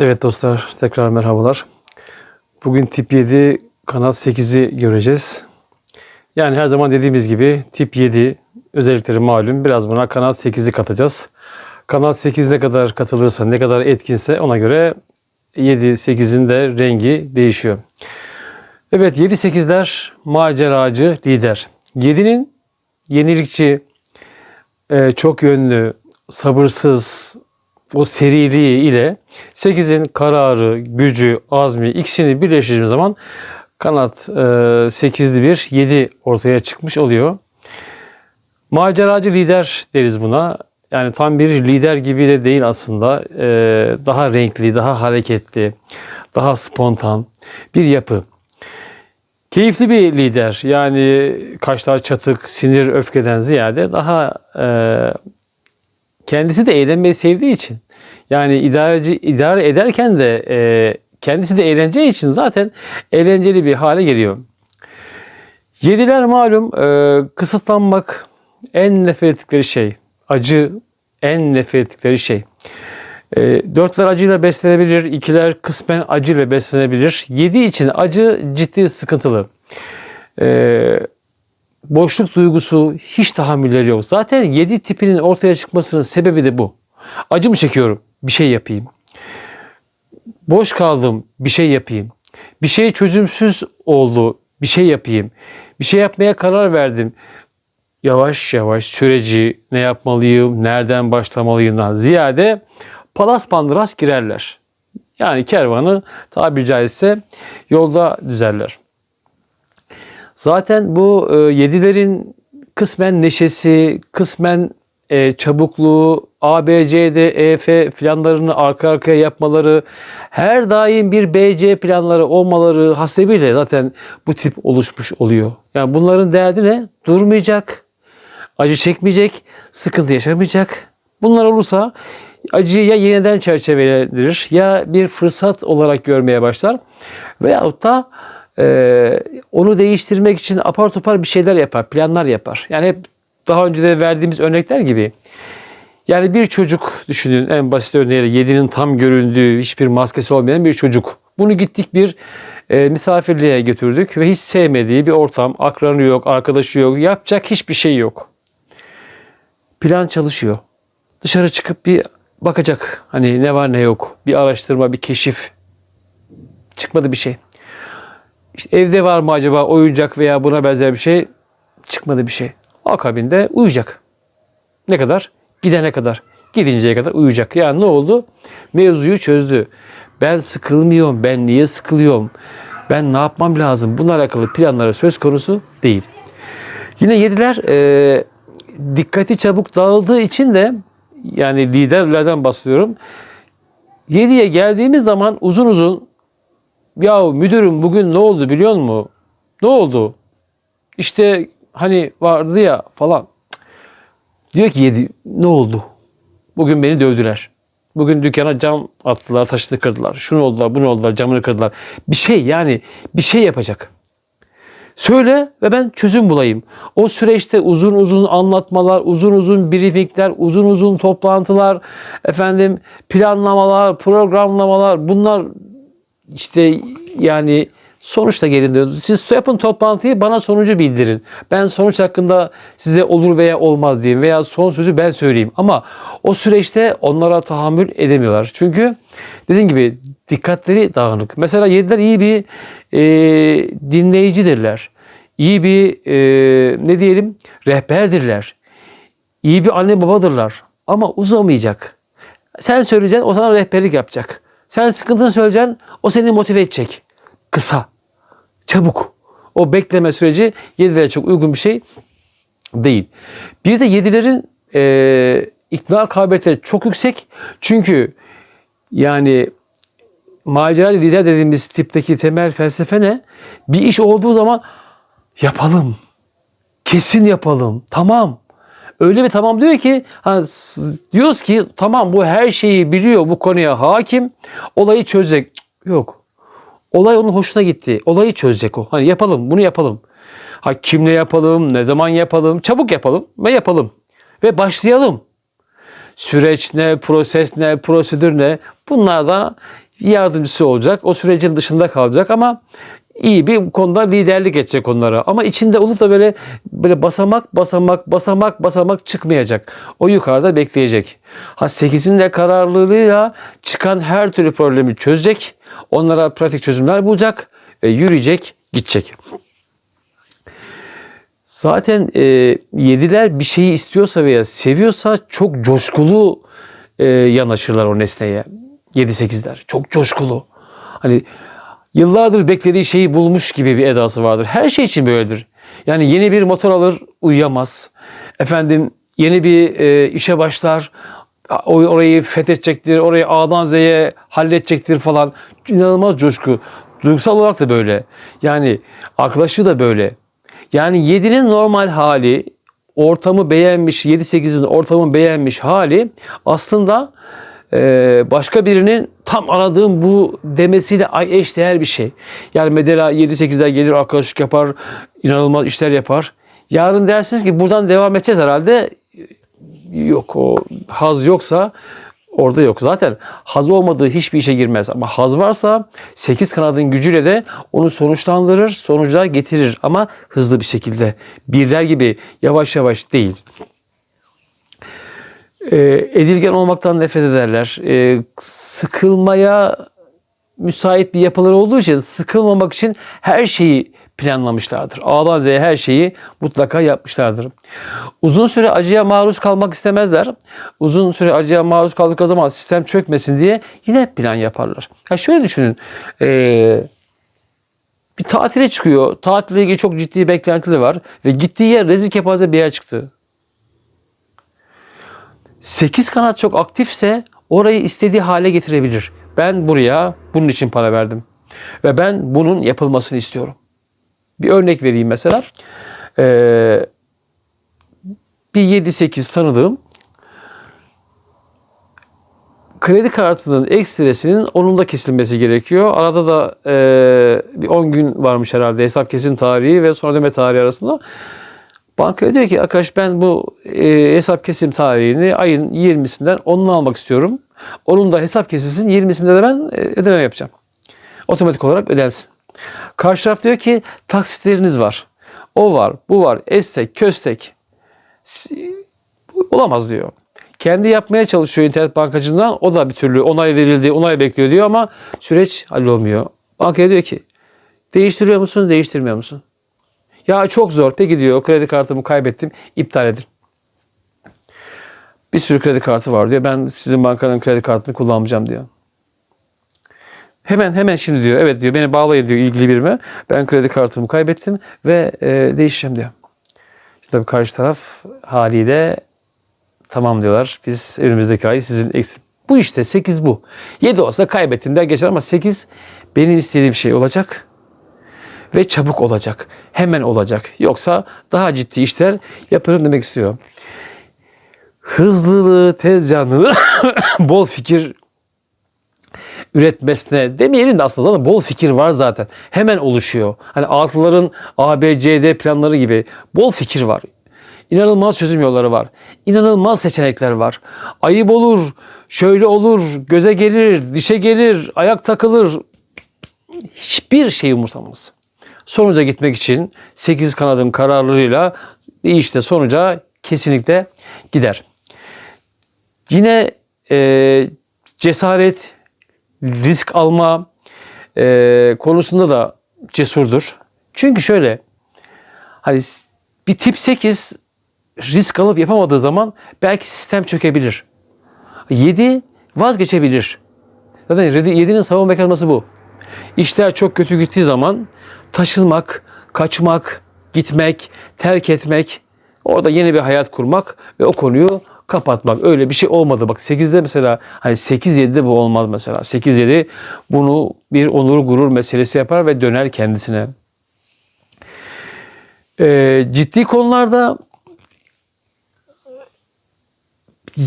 Evet dostlar tekrar merhabalar. Bugün tip 7 kanal 8'i göreceğiz. Yani her zaman dediğimiz gibi tip 7 özellikleri malum. Biraz buna kanal 8'i katacağız. Kanal 8 ne kadar katılırsa, ne kadar etkinse ona göre 7 8'in de rengi değişiyor. Evet 7 8'ler maceracı lider. 7'nin yenilikçi, e, çok yönlü, sabırsız, o seriliği ile 8'in kararı, gücü, azmi ikisini birleştirdiğimiz zaman kanat e, 8'li bir 7 ortaya çıkmış oluyor. Maceracı lider deriz buna. Yani tam bir lider gibi de değil aslında. E, daha renkli, daha hareketli, daha spontan bir yapı. Keyifli bir lider. Yani kaşlar çatık, sinir, öfkeden ziyade daha e, kendisi de eğlenmeyi sevdiği için yani idareci idare ederken de e, kendisi de eğleneceği için zaten eğlenceli bir hale geliyor. Yediler malum e, kısıtlanmak en nefret ettikleri şey. Acı en nefret ettikleri şey. E, dörtler acıyla beslenebilir, ikiler kısmen acıyla beslenebilir. Yedi için acı ciddi sıkıntılı. E, boşluk duygusu hiç tahammülleri yok. Zaten 7 tipinin ortaya çıkmasının sebebi de bu. Acı mı çekiyorum? Bir şey yapayım. Boş kaldım. Bir şey yapayım. Bir şey çözümsüz oldu. Bir şey yapayım. Bir şey yapmaya karar verdim. Yavaş yavaş süreci ne yapmalıyım, nereden başlamalıyımdan ziyade palas pandıras girerler. Yani kervanı tabiri caizse yolda düzerler. Zaten bu e, yedilerin kısmen neşesi, kısmen e, çabukluğu, A, B, C, D, E, F planlarını arka arkaya yapmaları, her daim bir B, C planları olmaları hasebiyle zaten bu tip oluşmuş oluyor. Yani bunların derdi ne? Durmayacak, acı çekmeyecek, sıkıntı yaşamayacak. Bunlar olursa acıyı ya yeniden çerçevelendirir ya bir fırsat olarak görmeye başlar veyahut da ee, onu değiştirmek için apar topar bir şeyler yapar, planlar yapar. Yani hep daha önce de verdiğimiz örnekler gibi. Yani bir çocuk düşünün en basit örneğiyle yedinin tam göründüğü, hiçbir maskesi olmayan bir çocuk. Bunu gittik bir e, misafirliğe götürdük ve hiç sevmediği bir ortam, akranı yok, arkadaşı yok, yapacak hiçbir şey yok. Plan çalışıyor. Dışarı çıkıp bir bakacak. Hani ne var ne yok. Bir araştırma, bir keşif. Çıkmadı bir şey. İşte evde var mı acaba oyuncak veya buna benzer bir şey? Çıkmadı bir şey. Akabinde uyuyacak. Ne kadar? Gidene kadar. Gidinceye kadar uyuyacak. Yani ne oldu? Mevzuyu çözdü. Ben sıkılmıyorum. Ben niye sıkılıyorum? Ben ne yapmam lazım? Bununla alakalı planları söz konusu değil. Yine yediler e, dikkati çabuk dağıldığı için de yani liderlerden bahsediyorum. Yediye geldiğimiz zaman uzun uzun ya müdürüm bugün ne oldu biliyor musun? Ne oldu? İşte hani vardı ya falan. Diyor ki yedi ne oldu? Bugün beni dövdüler. Bugün dükkana cam attılar, taşını kırdılar. Şunu oldular, bunu oldular, camını kırdılar. Bir şey yani bir şey yapacak. Söyle ve ben çözüm bulayım. O süreçte uzun uzun anlatmalar, uzun uzun briefingler, uzun uzun toplantılar, efendim planlamalar, programlamalar bunlar işte yani sonuçta gelin diyor. Siz yapın toplantıyı bana sonucu bildirin. Ben sonuç hakkında size olur veya olmaz diyeyim veya son sözü ben söyleyeyim. Ama o süreçte onlara tahammül edemiyorlar. Çünkü dediğim gibi dikkatleri dağınık. Mesela yediler iyi bir e, dinleyicidirler. İyi bir e, ne diyelim rehberdirler. İyi bir anne babadırlar. Ama uzamayacak. Sen söyleyeceksin o sana rehberlik yapacak. Sen sıkıntını söyleyeceksin, o seni motive edecek. Kısa, çabuk. O bekleme süreci yedilere çok uygun bir şey değil. Bir de yedilerin e, ikna kabiliyetleri çok yüksek. Çünkü yani macera lider dediğimiz tipteki temel felsefe ne? Bir iş olduğu zaman yapalım. Kesin yapalım. Tamam. Öyle bir tamam diyor ki hani diyoruz ki tamam bu her şeyi biliyor bu konuya hakim olayı çözecek. Yok. Olay onun hoşuna gitti. Olayı çözecek o. Hani yapalım bunu yapalım. Ha kimle yapalım, ne zaman yapalım, çabuk yapalım ve yapalım. Ve başlayalım. Süreç ne, proses ne, prosedür ne bunlar da yardımcısı olacak. O sürecin dışında kalacak ama iyi bir konuda liderlik edecek onlara. Ama içinde olup da böyle böyle basamak basamak basamak basamak çıkmayacak. O yukarıda bekleyecek. Ha 8'in de kararlılığıyla çıkan her türlü problemi çözecek. Onlara pratik çözümler bulacak ve yürüyecek, gidecek. Zaten e, yediler bir şeyi istiyorsa veya seviyorsa çok coşkulu e, yanaşırlar o nesneye. 7-8'ler. Çok coşkulu. Hani yıllardır beklediği şeyi bulmuş gibi bir edası vardır. Her şey için böyledir. Yani yeni bir motor alır uyuyamaz. Efendim yeni bir e, işe başlar. Orayı fethedecektir, orayı A'dan Z'ye halledecektir falan. İnanılmaz coşku. Duygusal olarak da böyle. Yani arkadaşı da böyle. Yani 7'nin normal hali, ortamı beğenmiş, 7-8'in ortamı beğenmiş hali aslında e, başka birinin tam aradığım bu demesiyle ay eşdeğer bir şey. Yani Medela 7-8'der gelir arkadaşlık yapar, inanılmaz işler yapar. Yarın dersiniz ki buradan devam edeceğiz herhalde. Yok o haz yoksa orada yok. Zaten haz olmadığı hiçbir işe girmez. Ama haz varsa 8 kanadın gücüyle de onu sonuçlandırır, sonuca getirir. Ama hızlı bir şekilde. Birler gibi yavaş yavaş değil. Ee, edilgen olmaktan nefret ederler. Ee, sıkılmaya müsait bir yapıları olduğu için sıkılmamak için her şeyi planlamışlardır. A'dan Z'ye her şeyi mutlaka yapmışlardır. Uzun süre acıya maruz kalmak istemezler. Uzun süre acıya maruz kaldıkları zaman sistem çökmesin diye yine plan yaparlar. Ya şöyle düşünün. Ee, bir tatile çıkıyor. Tatille ilgili çok ciddi beklentileri var. Ve gittiği yer rezil kepaze bir yer çıktı. 8 kanat çok aktifse orayı istediği hale getirebilir. Ben buraya bunun için para verdim. Ve ben bunun yapılmasını istiyorum. Bir örnek vereyim mesela. Ee, bir 7-8 tanıdığım kredi kartının ekstresinin onun da kesilmesi gerekiyor. Arada da e, bir 10 gün varmış herhalde hesap kesim tarihi ve sonra ödeme tarihi arasında. Banka diyor ki arkadaş ben bu e, hesap kesim tarihini ayın 20'sinden 10'unu almak istiyorum. Onun da hesap kesilsin 20'sinde de ben e, ödeme yapacağım. Otomatik olarak ödensin. Karşı taraf diyor ki taksitleriniz var. O var, bu var, estek, köstek. Olamaz diyor. Kendi yapmaya çalışıyor internet bankacından. O da bir türlü onay verildi, onay bekliyor diyor ama süreç hallolmuyor. Bankaya diyor ki değiştiriyor musun, değiştirmiyor musun? Ya çok zor. Peki diyor kredi kartımı kaybettim. iptal edin. Bir sürü kredi kartı var diyor. Ben sizin bankanın kredi kartını kullanmayacağım diyor. Hemen hemen şimdi diyor. Evet diyor. Beni bağlayın diyor ilgili birime. Ben kredi kartımı kaybettim ve e, değişeceğim diyor. İşte tabii karşı taraf haliyle tamam diyorlar. Biz önümüzdeki ay sizin eksik. Bu işte 8 bu. 7 olsa kaybettim der geçer ama 8 benim istediğim şey olacak ve çabuk olacak. Hemen olacak. Yoksa daha ciddi işler yaparım demek istiyor. Hızlılığı, tez canlılığı, bol fikir üretmesine demeyelim de aslında da bol fikir var zaten. Hemen oluşuyor. Hani altıların A, B, C, D planları gibi bol fikir var. İnanılmaz çözüm yolları var. İnanılmaz seçenekler var. Ayıp olur, şöyle olur, göze gelir, dişe gelir, ayak takılır. Hiçbir şey umursamaz sonuca gitmek için 8 kanadın kararlılığıyla işte sonuca kesinlikle gider. Yine e, cesaret, risk alma e, konusunda da cesurdur. Çünkü şöyle hani bir tip 8 risk alıp yapamadığı zaman belki sistem çökebilir. 7 vazgeçebilir. Zaten 7'nin savunma mekanizması bu. İşler çok kötü gittiği zaman taşınmak, kaçmak, gitmek, terk etmek, orada yeni bir hayat kurmak ve o konuyu kapatmak. Öyle bir şey olmadı. Bak 8'de mesela hani 8-7'de bu olmaz mesela. 8-7 bunu bir onur gurur meselesi yapar ve döner kendisine. Ee, ciddi konularda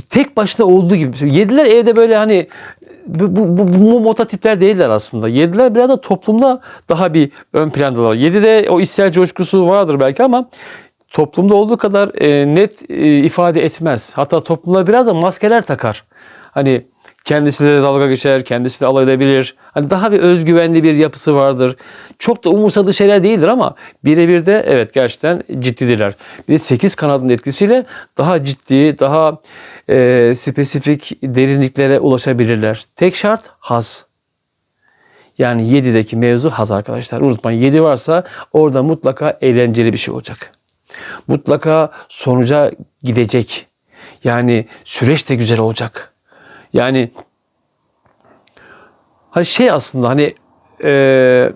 tek başına olduğu gibi. Yediler evde böyle hani bu, bu, bu, bu moda tipler değiller aslında. Yediler biraz da toplumda daha bir ön plandalar. Yedide o içsel coşkusu vardır belki ama toplumda olduğu kadar e, net e, ifade etmez. Hatta toplumda biraz da maskeler takar. Hani Kendisiyle dalga geçer, kendisiyle alay edebilir. Hani daha bir özgüvenli bir yapısı vardır. Çok da umursadığı şeyler değildir ama birebir de evet gerçekten ciddidirler. Bir de 8 kanadın etkisiyle daha ciddi, daha e, spesifik derinliklere ulaşabilirler. Tek şart haz. Yani 7'deki mevzu haz arkadaşlar. Unutmayın 7 varsa orada mutlaka eğlenceli bir şey olacak. Mutlaka sonuca gidecek. Yani süreç de güzel olacak. Yani hani şey aslında hani e,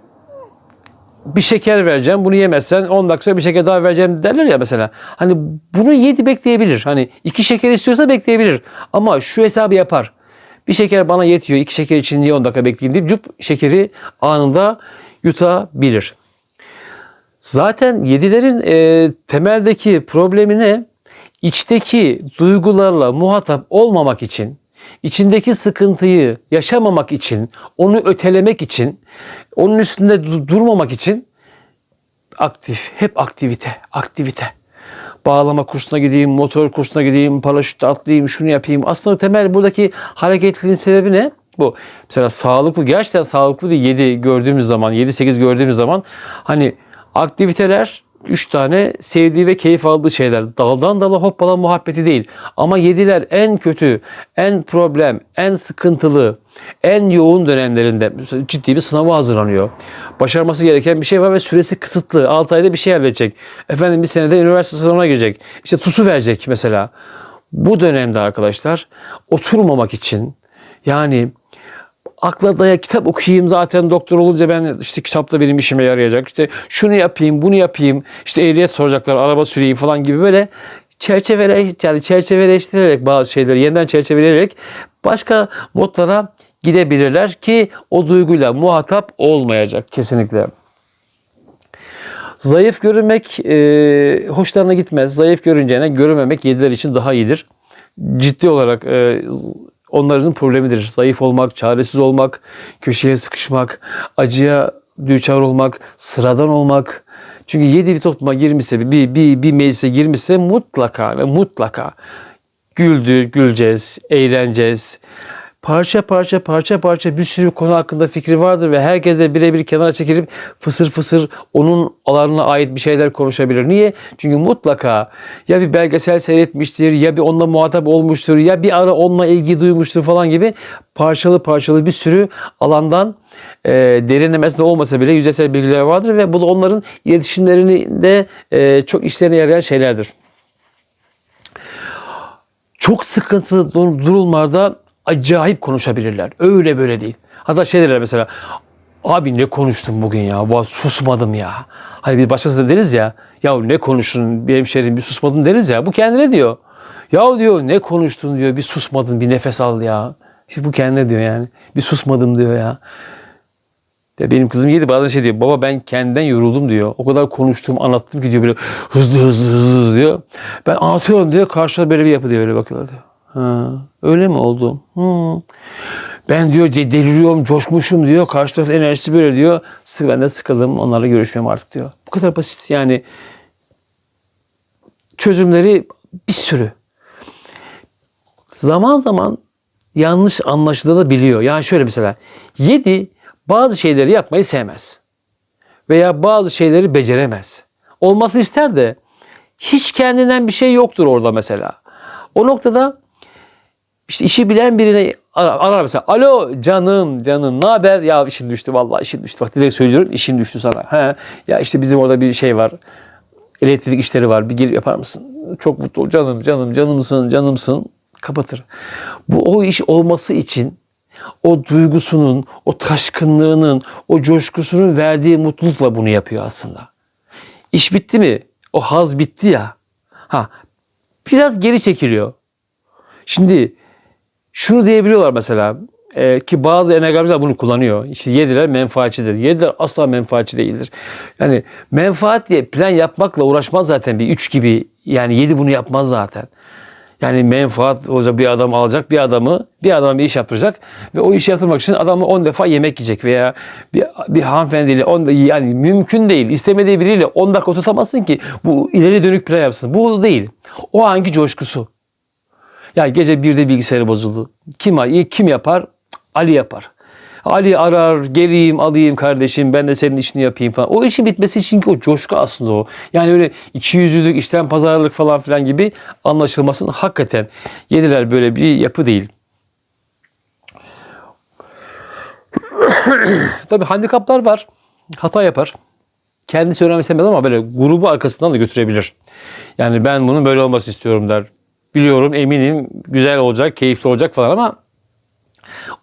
bir şeker vereceğim bunu yemezsen 10 dakika sonra bir şeker daha vereceğim derler ya mesela. Hani bunu yedi bekleyebilir. Hani iki şeker istiyorsa bekleyebilir. Ama şu hesabı yapar. Bir şeker bana yetiyor. iki şeker için niye 10 dakika bekleyeyim deyip cüp şekeri anında yutabilir. Zaten yedilerin e, temeldeki problemi ne? İçteki duygularla muhatap olmamak için, içindeki sıkıntıyı yaşamamak için, onu ötelemek için, onun üstünde du- durmamak için aktif, hep aktivite, aktivite. Bağlama kursuna gideyim, motor kursuna gideyim, paraşütle atlayayım, şunu yapayım. Aslında temel buradaki hareketliliğin sebebi ne? Bu. Mesela sağlıklı, gerçekten sağlıklı bir 7 gördüğümüz zaman, 7-8 gördüğümüz zaman hani aktiviteler 3 tane sevdiği ve keyif aldığı şeyler. Daldan dala hoppala muhabbeti değil. Ama yediler en kötü, en problem, en sıkıntılı, en yoğun dönemlerinde ciddi bir sınava hazırlanıyor. Başarması gereken bir şey var ve süresi kısıtlı. 6 ayda bir şey elde edecek. Efendim bir senede üniversite sınavına girecek. İşte TUS'u verecek mesela. Bu dönemde arkadaşlar oturmamak için yani akla daya kitap okuyayım zaten doktor olunca ben işte kitapta benim işime yarayacak. İşte şunu yapayım, bunu yapayım. İşte ehliyet soracaklar, araba süreyim falan gibi böyle çerçevele yani çerçeveleştirerek bazı şeyleri yeniden çerçeveleyerek başka modlara gidebilirler ki o duyguyla muhatap olmayacak kesinlikle. Zayıf görünmek e, hoşlarına gitmez. Zayıf görüneceğine görünmemek yediler için daha iyidir. Ciddi olarak e, onların problemidir. Zayıf olmak, çaresiz olmak, köşeye sıkışmak, acıya düçar olmak, sıradan olmak. Çünkü yedi bir topluma girmişse, bir, bir, bir meclise girmişse mutlaka ve mutlaka güldür, güleceğiz, eğleneceğiz. Parça parça parça parça bir sürü konu hakkında fikri vardır ve herkes de birebir kenara çekilip fısır fısır onun alanına ait bir şeyler konuşabilir. Niye? Çünkü mutlaka ya bir belgesel seyretmiştir, ya bir onunla muhatap olmuştur, ya bir ara onunla ilgi duymuştur falan gibi parçalı parçalı bir sürü alandan e, derinlemesine olmasa bile yüzeysel bilgiler vardır ve bu da onların iletişimlerinde e, çok işlerine yarayan şeylerdir çok sıkıntılı dur- durumlarda acayip konuşabilirler. Öyle böyle değil. Hatta şey derler mesela abi ne konuştum bugün ya? Bu susmadım ya. Hani bir başkası da deriz ya. Ya ne konuştun bir hemşerim bir susmadın deriz ya. Bu kendine diyor. Ya diyor ne konuştun diyor bir susmadın bir nefes al ya. İşte bu kendine diyor yani. Bir susmadım diyor ya. Ya benim kızım yedi bazen şey diyor. Baba ben kendimden yoruldum diyor. O kadar konuştum anlattım ki diyor böyle hızlı hızlı hızlı diyor. Ben anlatıyorum diyor. Karşıda böyle bir yapı diyor. Öyle bakıyorlar diyor. Öyle mi oldu? Hı. Ben diyor de- deliriyorum, coşmuşum diyor. Karşı taraf enerjisi böyle diyor. Ben de sıkıldım. Onlarla görüşmeyeyim artık diyor. Bu kadar basit yani. Çözümleri bir sürü. Zaman zaman yanlış anlaşılabiliyor. Yani şöyle mesela 7 bazı şeyleri yapmayı sevmez. Veya bazı şeyleri beceremez. Olması ister de hiç kendinden bir şey yoktur orada mesela. O noktada işte işi bilen birine arar, arar mesela. Alo canım canım ne haber? Ya işin düştü vallahi işin düştü. Bak direkt söylüyorum işin düştü sana. He, ya işte bizim orada bir şey var. Elektrik işleri var. Bir gelip yapar mısın? Çok mutlu ol. Canım canım canımsın canımsın. Kapatır. Bu o iş olması için o duygusunun, o taşkınlığının, o coşkusunun verdiği mutlulukla bunu yapıyor aslında. İş bitti mi? O haz bitti ya. Ha, biraz geri çekiliyor. Şimdi şunu diyebiliyorlar mesela e, ki bazı enegramcılar bunu kullanıyor. İşte yediler menfaatçidir. Yediler asla menfaatçi değildir. Yani menfaat diye plan yapmakla uğraşmaz zaten bir üç gibi. Yani yedi bunu yapmaz zaten. Yani menfaat olacak bir adam alacak bir adamı bir adama bir iş yaptıracak ve o işi yaptırmak için adamı 10 defa yemek yiyecek veya bir, bir hanımefendiyle 10 yani mümkün değil. istemediği biriyle 10 dakika oturtamazsın ki bu ileri dönük plan yapsın. Bu değil. O anki coşkusu. Ya gece 1'de bilgisayarı bozuldu. Kim, kim yapar? Ali yapar. Ali arar, geleyim, alayım kardeşim, ben de senin işini yapayım falan. O işin bitmesi için ki o coşku aslında o. Yani öyle iki yüzlülük, işten pazarlık falan filan gibi anlaşılmasın. Hakikaten yediler böyle bir yapı değil. Tabii handikaplar var. Hata yapar. Kendisi önemsemez ama böyle grubu arkasından da götürebilir. Yani ben bunun böyle olması istiyorum der. Biliyorum, eminim, güzel olacak, keyifli olacak falan ama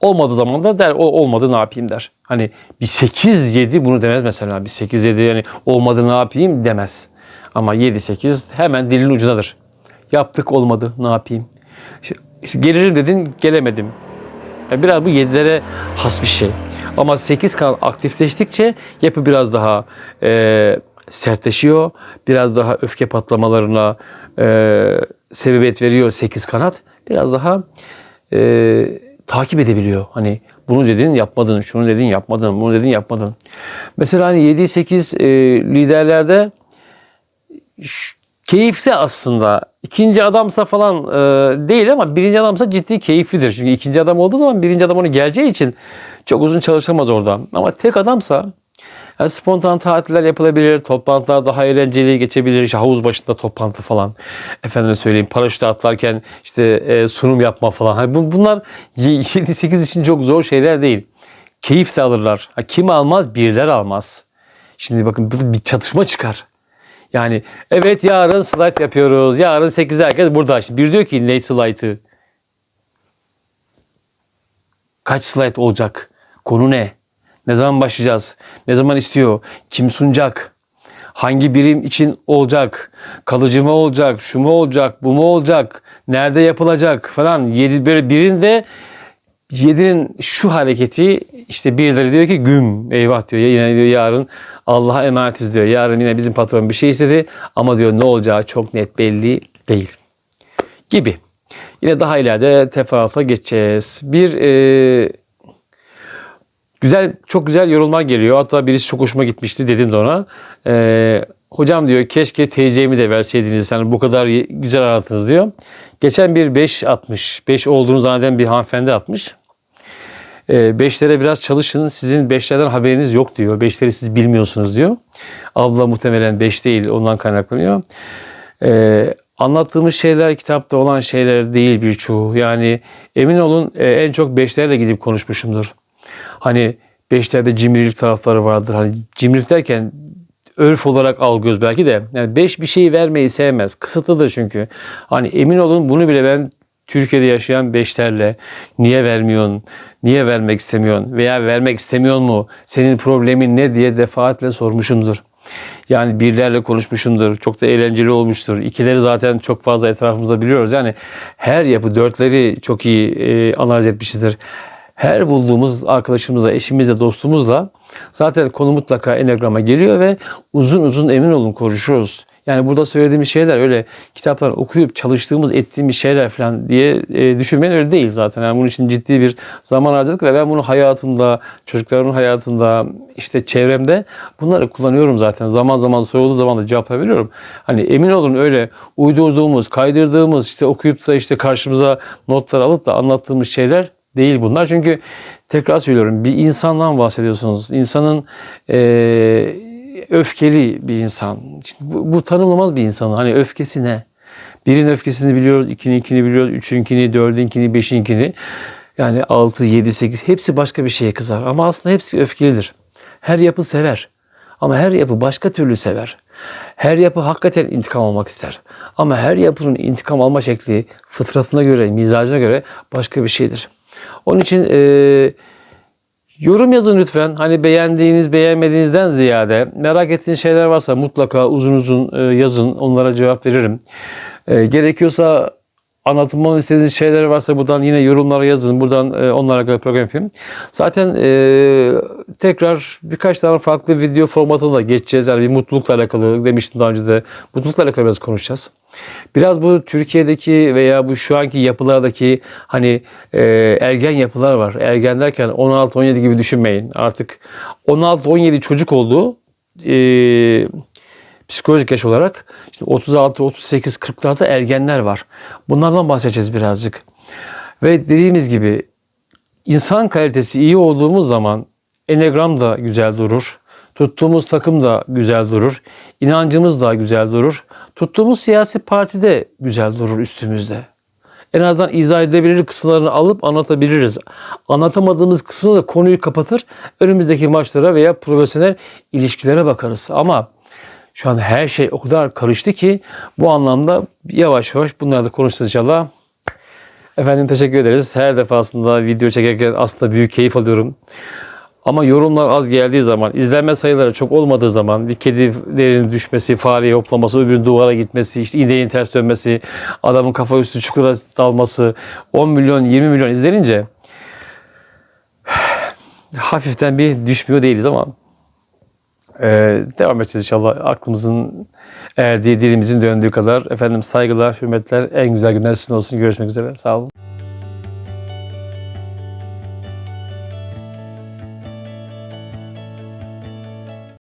olmadığı zaman da der o olmadı ne yapayım der. Hani bir 8-7 bunu demez mesela. Bir 8-7 yani olmadı ne yapayım demez. Ama 7-8 hemen dilin ucundadır. Yaptık olmadı ne yapayım. İşte, işte gelirim dedin gelemedim. Yani biraz bu 7'lere has bir şey. Ama 8 kanal aktifleştikçe yapı biraz daha e, sertleşiyor. Biraz daha öfke patlamalarına e, sebebiyet veriyor 8 kanat. Biraz daha e, takip edebiliyor. Hani bunu dedin yapmadın, şunu dedin yapmadın, bunu dedin yapmadın. Mesela hani 7-8 e, liderlerde keyifli aslında. İkinci adamsa falan e, değil ama birinci adamsa ciddi keyiflidir. Çünkü ikinci adam olduğu zaman birinci adam onu geleceği için çok uzun çalışamaz orada. Ama tek adamsa yani spontan tatiller yapılabilir, toplantılar daha eğlenceli geçebilir. İşte havuz başında toplantı falan. Efendime söyleyeyim paraşütle atlarken işte e, sunum yapma falan. Bu- bunlar 7-8 için çok zor şeyler değil. Keyif de alırlar. Ha, kim almaz? Birler almaz. Şimdi bakın burada bir çatışma çıkar. Yani evet yarın slide yapıyoruz. Yarın 8'de herkes burada. Şimdi bir diyor ki ne slide'ı? Kaç slide olacak? Konu ne? Ne zaman başlayacağız? Ne zaman istiyor? Kim sunacak? Hangi birim için olacak? Kalıcı mı olacak? Şu mu olacak? Bu mu olacak? Nerede yapılacak? Falan. Yedi, böyle birinde yedinin şu hareketi işte birileri diyor ki güm eyvah diyor yine diyor yarın Allah'a emanetiz diyor. Yarın yine bizim patron bir şey istedi ama diyor ne olacağı çok net belli değil. Gibi. Yine daha ileride teferruata geçeceğiz. Bir e, güzel çok güzel yorumlar geliyor. Hatta birisi çok hoşuma gitmişti dedim de ona. E, hocam diyor keşke TC'mi de verseydiniz. Yani bu kadar güzel anlattınız diyor. Geçen bir 5 atmış. 5 olduğunu zanneden bir hanımefendi atmış. E, beşlere biraz çalışın. Sizin beşlerden haberiniz yok diyor. Beşleri siz bilmiyorsunuz diyor. Abla muhtemelen beş değil. Ondan kaynaklanıyor. E, anlattığımız şeyler kitapta olan şeyler değil birçoğu. Yani emin olun e, en çok beşlerle gidip konuşmuşumdur. Hani beşlerde cimrilik tarafları vardır. Hani cimrilik derken örf olarak algıyoruz belki de. Yani beş bir şeyi vermeyi sevmez. Kısıtlıdır çünkü. Hani emin olun bunu bile ben Türkiye'de yaşayan beşlerle niye vermiyorsun, niye vermek istemiyorsun veya vermek istemiyor mu, senin problemin ne diye defaatle sormuşumdur. Yani birlerle konuşmuşumdur. Çok da eğlenceli olmuştur. İkileri zaten çok fazla etrafımızda biliyoruz. Yani her yapı dörtleri çok iyi e, analiz etmişizdir. Her bulduğumuz arkadaşımızla, eşimizle, dostumuzla zaten konu mutlaka enagrama geliyor ve uzun uzun emin olun konuşuyoruz. Yani burada söylediğimiz şeyler öyle kitaplar okuyup çalıştığımız, ettiğimiz şeyler falan diye e, düşünmeyin öyle değil zaten. Yani bunun için ciddi bir zaman harcadık ve ben bunu hayatımda, çocuklarımın hayatında, işte çevremde bunları kullanıyorum zaten. Zaman zaman sorulduğu zaman da cevap. Hani emin olun öyle uydurduğumuz, kaydırdığımız, işte okuyup da işte karşımıza notlar alıp da anlattığımız şeyler değil bunlar. Çünkü tekrar söylüyorum bir insandan bahsediyorsunuz. İnsanın eee öfkeli bir insan. Şimdi bu, bu tanımlamaz bir insan. Hani öfkesi ne? Birin öfkesini biliyoruz, ikinin ikini biliyoruz, üçünkini, dördünkini, beşinkini. Yani altı, yedi, sekiz hepsi başka bir şeye kızar. Ama aslında hepsi öfkelidir. Her yapı sever. Ama her yapı başka türlü sever. Her yapı hakikaten intikam almak ister. Ama her yapının intikam alma şekli fıtratına göre, mizacına göre başka bir şeydir. Onun için eee Yorum yazın lütfen. Hani beğendiğiniz, beğenmediğinizden ziyade merak ettiğiniz şeyler varsa mutlaka uzun uzun e, yazın. Onlara cevap veririm. E, gerekiyorsa anlatmamı istediğiniz şeyler varsa buradan yine yorumlara yazın. Buradan e, onlara göre program yapayım. Zaten e, tekrar birkaç tane farklı video formatına da geçeceğiz. Yani bir mutlulukla alakalı demiştim daha önce de. Mutlulukla alakalı biraz konuşacağız. Biraz bu Türkiye'deki veya bu şu anki yapılardaki hani e, ergen yapılar var. Ergen derken 16-17 gibi düşünmeyin. Artık 16-17 çocuk oldu. E, psikolojik yaş olarak işte 36, 38, 40'larda ergenler var. Bunlardan bahsedeceğiz birazcık. Ve dediğimiz gibi insan kalitesi iyi olduğumuz zaman enegram da güzel durur. Tuttuğumuz takım da güzel durur. inancımız da güzel durur. Tuttuğumuz siyasi parti de güzel durur üstümüzde. En azından izah edebilir kısımlarını alıp anlatabiliriz. Anlatamadığımız kısmı da konuyu kapatır. Önümüzdeki maçlara veya profesyonel ilişkilere bakarız. Ama şu an her şey o kadar karıştı ki bu anlamda yavaş yavaş bunları da konuşacağız inşallah. Efendim teşekkür ederiz. Her defasında video çekerken aslında büyük keyif alıyorum. Ama yorumlar az geldiği zaman, izlenme sayıları çok olmadığı zaman, bir kedilerin düşmesi, fareye hoplaması, öbürünün duvara gitmesi, işte ineğin ters dönmesi, adamın kafa üstü çukura dalması, 10 milyon, 20 milyon izlenince hafiften bir düşmüyor değiliz ama e, devam edeceğiz inşallah. Aklımızın erdiği, dilimizin döndüğü kadar. Efendim saygılar, hürmetler, en güzel günler sizin olsun. Görüşmek üzere. Sağ olun.